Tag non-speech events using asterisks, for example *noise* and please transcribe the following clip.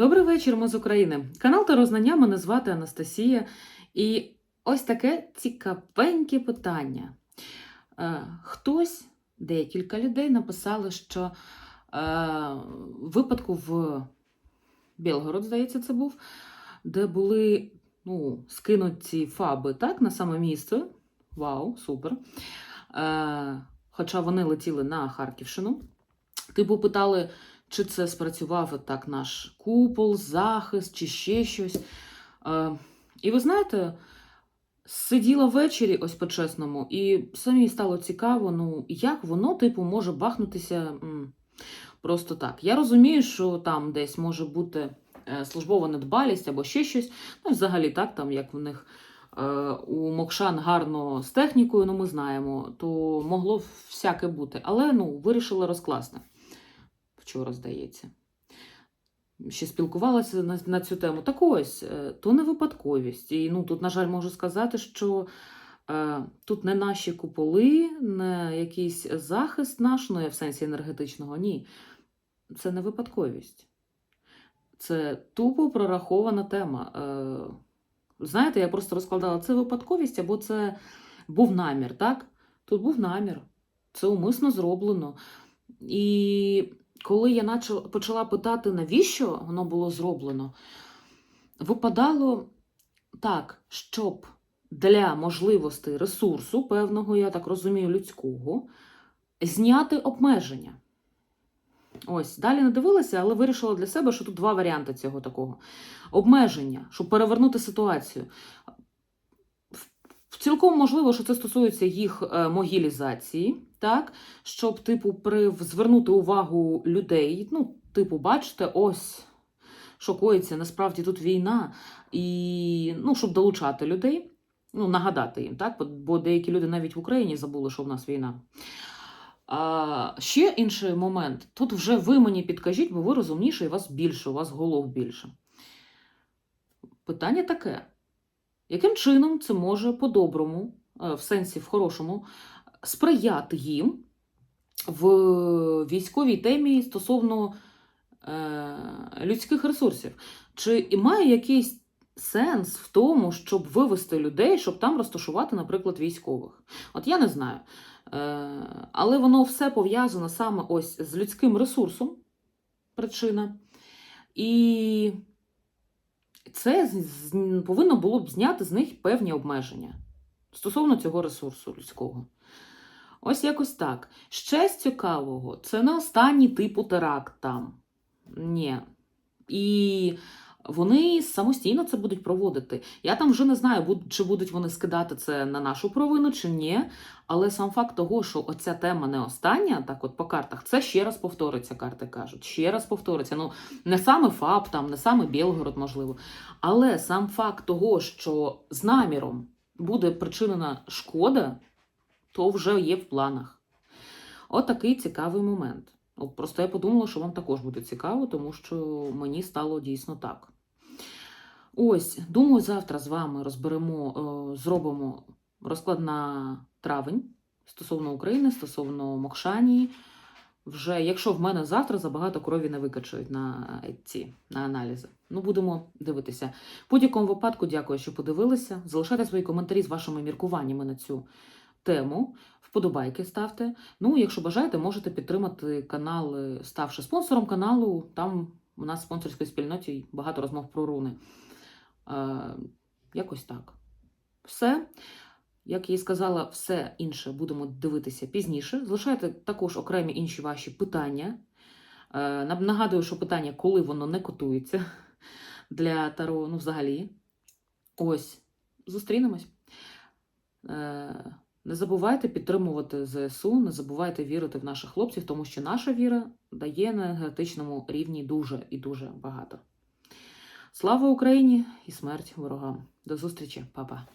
Добрий вечір, ми з України. Канал та Рознання, мене звати Анастасія. І ось таке цікавеньке питання. Е, хтось, декілька людей написали, що е, в випадку в Білгород, здається, це був, де були ну, скинуті фаби так, на саме місце. Вау, супер. Е, хоча вони летіли на Харківщину. Типу питали, чи це спрацював так наш купол, захист, чи ще щось. Е, і ви знаєте, сиділа ввечері, ось по-чесному, і самі стало цікаво, ну, як воно, типу, може бахнутися просто так. Я розумію, що там десь може бути е, службова недбалість або ще щось. Ну, взагалі, так, там, як в них е, у Мокшан гарно з технікою, ну ми знаємо, то могло всяке бути. Але ну, вирішили розкласти вчора, здається. Ще спілкувалася на, на цю тему. Так ось, е, то не випадковість. І ну, тут, на жаль, можу сказати, що е, тут не наші куполи, не якийсь захист наш, ну, я в сенсі енергетичного, ні. Це не випадковість. Це тупо прорахована тема. Е, знаєте, я просто розкладала, це випадковість або це був намір, так? Тут був намір. Це умисно зроблено. І коли я почала питати, навіщо воно було зроблено, випадало так, щоб для можливостей ресурсу, певного, я так розумію, людського, зняти обмеження. Ось, далі не дивилася, але вирішила для себе, що тут два варіанти цього такого. Обмеження, щоб перевернути ситуацію. Цілком можливо, що це стосується їх е, могілізації, так, щоб, типу, при, звернути увагу людей. Ну, типу, бачите, ось що коїться, насправді тут війна, і ну, щоб долучати людей, ну, нагадати їм, так, бо деякі люди навіть в Україні забули, що в нас війна. А, Ще інший момент. Тут вже ви мені підкажіть, бо ви розумніше, і вас більше, у вас голов більше. Питання таке. Яким чином це може по-доброму, е, в сенсі в хорошому, сприяти їм в військовій темі стосовно е, людських ресурсів? Чи має якийсь сенс в тому, щоб вивести людей, щоб там розташувати, наприклад, військових? От я не знаю. Е, але воно все пов'язано саме ось з людським ресурсом, причина. І це повинно було б зняти з них певні обмеження стосовно цього ресурсу людського. Ось якось так. Ще з цікавого, це не останній типу теракт там. Ні. І вони самостійно це будуть проводити. Я там вже не знаю, чи будуть вони скидати це на нашу провину, чи ні. Але сам факт того, що оця тема не остання, так от по картах, це ще раз повториться, карти кажуть. Ще раз повториться. Ну, не саме ФАП, там, не саме Білгород, можливо. Але сам факт того, що з наміром буде причинена шкода, то вже є в планах. От такий цікавий момент. Просто я подумала, що вам також буде цікаво, тому що мені стало дійсно так. Ось, думаю, завтра з вами розберемо, е, зробимо розклад на травень стосовно України, стосовно Мокшанії. Вже, якщо в мене завтра забагато крові не викачують на е, ці на аналізи. Ну, будемо дивитися. В будь-якому випадку, дякую, що подивилися. Залишайте свої коментарі з вашими міркуваннями на цю тему. Вподобайки ставте. Ну, якщо бажаєте, можете підтримати канал, е, ставши спонсором каналу. Там у нас в спонсорській спільноті багато розмов про руни. Е, якось так. Все. Як я і сказала, все інше будемо дивитися пізніше. Залишайте також окремі інші ваші питання. Е, Нагадую, що питання, коли воно не котується *laughs* для Таро, ну, взагалі. Ось, зустрінемось. Е, Не забувайте підтримувати ЗСУ, не забувайте вірити в наших хлопців, тому що наша віра дає на енергетичному рівні дуже і дуже багато. Слава Україні і смерть ворогам! До зустрічі, Па-па!